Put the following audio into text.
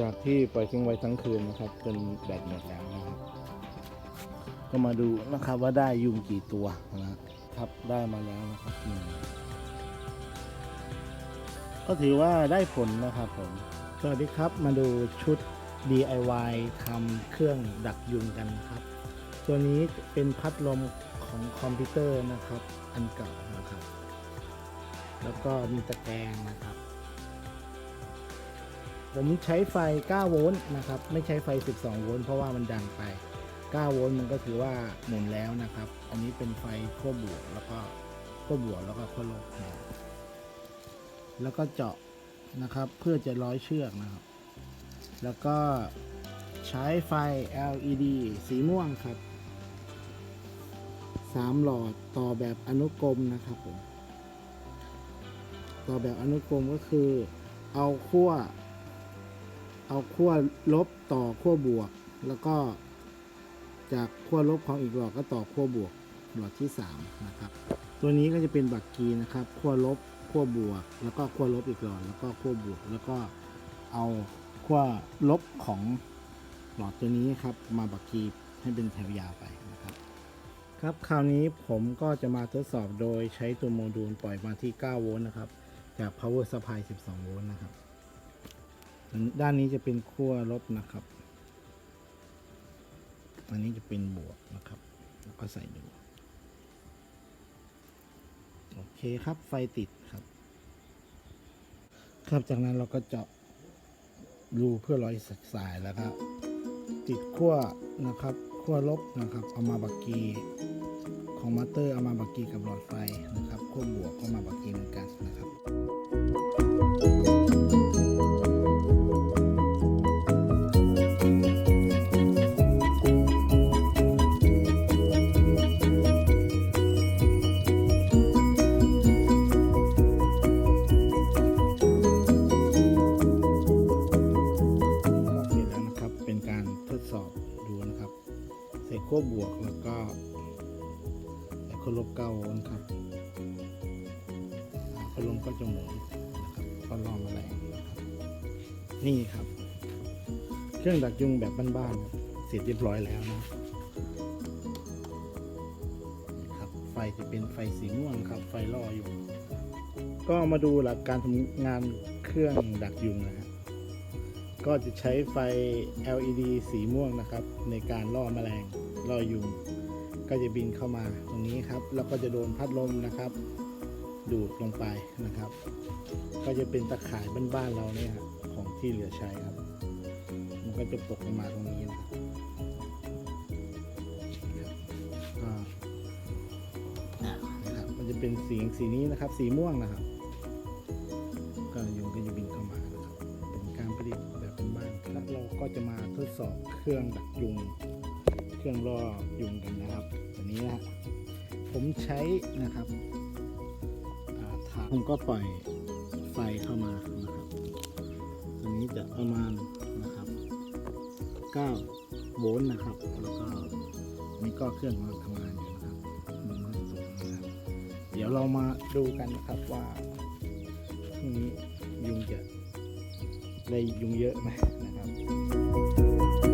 จากที่ปล่อยทิ้งไว้ทั้งคืนนะครับ จนแบตหมดแล้วนะครับ ก็มาดูนะครับว่าได้ยุงกี่ตัวนะครับได้มาแล้วนะครับหนึ่งก็ถือว่าได้ผลนะครับผมสวัสดีครับมาดูชุด DIY ทำเครื่องดักยุงกันนะครับ ตัวนี้เป็นพัดลมของคอมพิวเตอร์นะครับ อันเก่านะครับ แล้วก็มีตะแกรงนะครับ ผมใช้ไฟ 9 โวลต์นะครับ ไม่ใช้ไฟ 12 โวลต์เพราะว่ามันดังไป 9 โวลต์มันก็ถือว่าหมุนแล้วนะครับ อันนี้เป็นไฟขั้วบวกแล้วก็ขั้วบวกแล้วก็ขั้วลบนะแล้วก็เจาะนะครับเพื่อจะร้อยเชือกนะครับ แล้วก็ใช้ไฟ LED สีม่วงครับ 3 หลอดต่อแบบอนุกรมนะครับผม ต่อแบบอนุกรมก็คือเอาขั้ว เอาขั้วลบต่อขั้วบวก แล้วก็จากขั้วลบของอีกหลอดก็ต่อขั้วบวกหลอดที่3นะครับตัวนี้ก็จะเป็นบักกีนะครับขั้วลบขั้วบวก แล้วก็ขั้วลบอีกหลอดแล้วก็ขั้วบวก แล้วก็เอาขั้วลบของหลอดตัวนี้ครับมาบักกีให้เป็นแถวยาวไปนะครับครับคราวนี้ผมก็จะมาทดสอบโดยใช้ตัวโมดูลปล่อยมาที่ 9 โวลต์นะครับจาก power supply 12 โวลต์นะครับ ด้านนี้จะเป็นขั้วลบนะครับอันนี้จะเป็นบวกนะครับ แล้วก็ใส่ดูโอเคครับไฟติดครับ ครับจากนั้นเราก็เจาะรูเพื่อร้อยสายแล้วก็ติดขั้วนะครับขั้วลบนะครับ เอามาบักกีของมอเตอร์เอามาบักกีกับหลอดไฟนะครับขั้วบวกก็มาบักกีเหมือนกันนะครับ ใส่ขั้บวกแล้วก็ใส่ขั้วลบเก้าโวลต์ครับพัดลมก็จะหมุนนะครับก็ลองแรงนะครับนี่ครับ เครื่องดักยุงแบบบ้านๆเสร็จเรียบร้อยแล้วนะครับไฟจะเป็นไฟสีม่วงครับ ไฟล่ออยู่ ก็มาดูหลักการทำงานเครื่องดักยุงนะฮะก็จะใช้ไฟ LED สีม่วงนะครับ ในการล่อแมลง ล่อยุง ก็จะบินเข้ามาตรงนี้ครับ แล้วก็จะโดนพัดลมนะครับ ดูดลงไปนะครับ ก็จะเป็นตะข่ายบ้านๆเราเนี่ยครับของที่เหลือใช้ครับ มันก็จะตกลงมาตรงนี้นะครับอ่านะครับมันจะเป็นสีสีนี้นะครับ สีม่วงนะครับ ก็ยุงก็จะบินเข้ามานะครับ เป็นการผลิตแบบเป็นบ้านแล้วเราก็จะมาทดสอบเครื่องดักยุง เครื่องล่อยุงกันนะครับตัวนี้นะผมใช้นะครับอ่าถาผมก็ปล่อยไฟเข้ามานะครับตัวนี้จะประมาณนะครับ9โวลต์นะครับ แล้วก็นี่ก็เครื่องกำลังทำงานอยู่นะครับมันก็สูงนะครับเดี๋ยวเรามาดูกันนะครับว่าพรุ่งนี้ยุงจะได้ยุงเยอะไหมนะครับ